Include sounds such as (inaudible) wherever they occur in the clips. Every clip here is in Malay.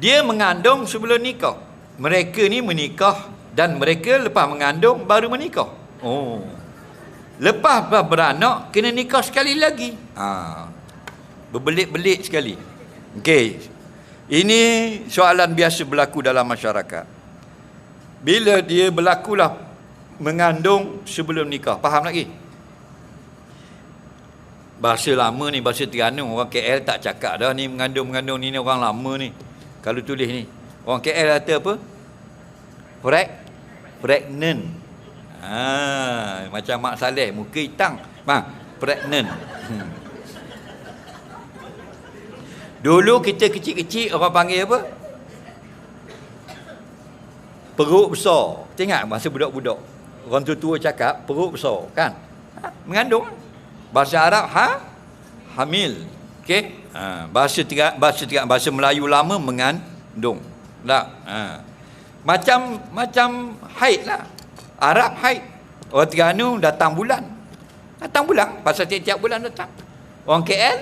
Dia mengandung sebelum nikah. Mereka ni menikah dan mereka lepas mengandung baru menikah. Oh. Lepas beranak kena nikah sekali lagi. Ha. Berbelit-belit sekali. Okey. Ini soalan biasa berlaku dalam masyarakat. Bila dia berlakulah mengandung sebelum nikah. Faham lagi? Bahasa lama ni, bahasa Terengganu. Orang KL tak cakap dah ni mengandung-mengandung ni, ni orang lama ni. Kalau tulis ni. Orang KL kata apa? Preg pregnant. Ha, macam Mak Saleh, muka hitam. Bang, pregnant. Hmm. (laughs) Dulu kita kecil-kecil orang panggil apa? Perut besar. Tengok masa budak-budak. Orang tua-tua cakap perut besar, kan? Ha, mengandung. Bahasa Arab ha hamil. Okey? Ha, bahasa tiga bahasa tiga bahasa Melayu lama mengandung. Tak? Ha. Macam macam haid lah. Arab haid. Orang Terengganu datang bulan. Datang bulan. Pasal tiap-tiap bulan datang. Orang KL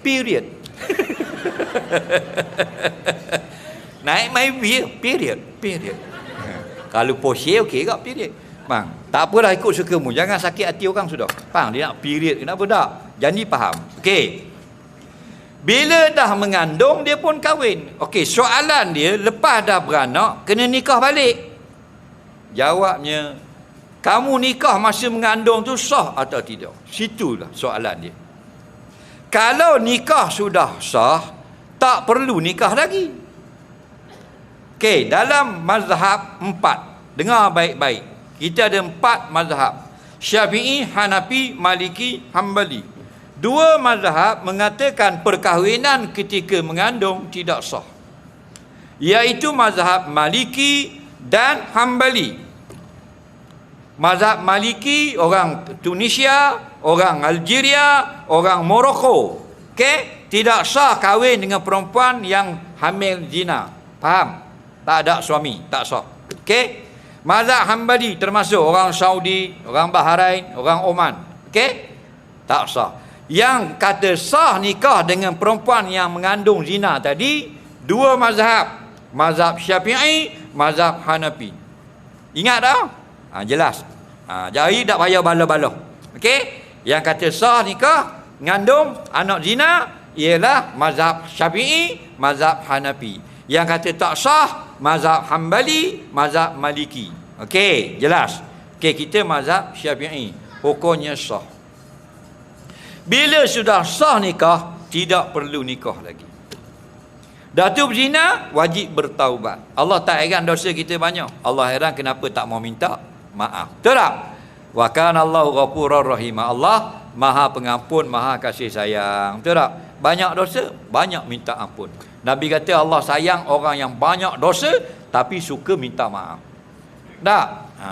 period. (laughs) Naik my beer period. Period. Kalau posye okey tak period. Bang, tak apalah ikut sukamu. Jangan sakit hati orang sudah. Faham dia nak period kenapa tak? Janji faham. Okey. Bila dah mengandung dia pun kahwin. Okey, soalan dia lepas dah beranak kena nikah balik. Jawabnya kamu nikah masa mengandung tu sah atau tidak? Situlah soalan dia. Kalau nikah sudah sah, tak perlu nikah lagi. Okey, dalam mazhab empat. Dengar baik-baik. Kita ada empat mazhab. Syafi'i, Hanafi, Maliki, Hambali. Dua mazhab mengatakan perkahwinan ketika mengandung tidak sah. Iaitu mazhab Maliki dan Hambali. Mazhab Maliki orang Tunisia, orang Algeria, orang Morocco. Okey, tidak sah kahwin dengan perempuan yang hamil zina. Faham? Tak ada suami, tak sah. Okey? Mazhab Hambali termasuk orang Saudi, orang Bahrain, orang Oman. Okey? Tak sah. Yang kata sah nikah dengan perempuan yang mengandung zina tadi, dua mazhab. Mazhab Syafi'i, mazhab Hanafi. Ingat tak? Ha, jelas. Ha, jadi tak payah bala-bala. Okey? Yang kata sah nikah mengandung anak zina ialah mazhab Syafi'i, mazhab Hanafi. Yang kata tak sah mazhab Hambali, mazhab Maliki. Okey, jelas. Okey, kita mazhab Syafi'i. Hukumnya sah. Bila sudah sah nikah, tidak perlu nikah lagi. Datuk berzina, wajib bertaubat. Allah tak heran dosa kita banyak. Allah heran kenapa tak mau minta maaf. Tak? Wa kana Allahu ghafurur rahim. Allah Maha pengampun, Maha kasih sayang. Betul tak? Banyak dosa, banyak minta ampun. Nabi kata Allah sayang orang yang banyak dosa tapi suka minta maaf. Tak? Ha.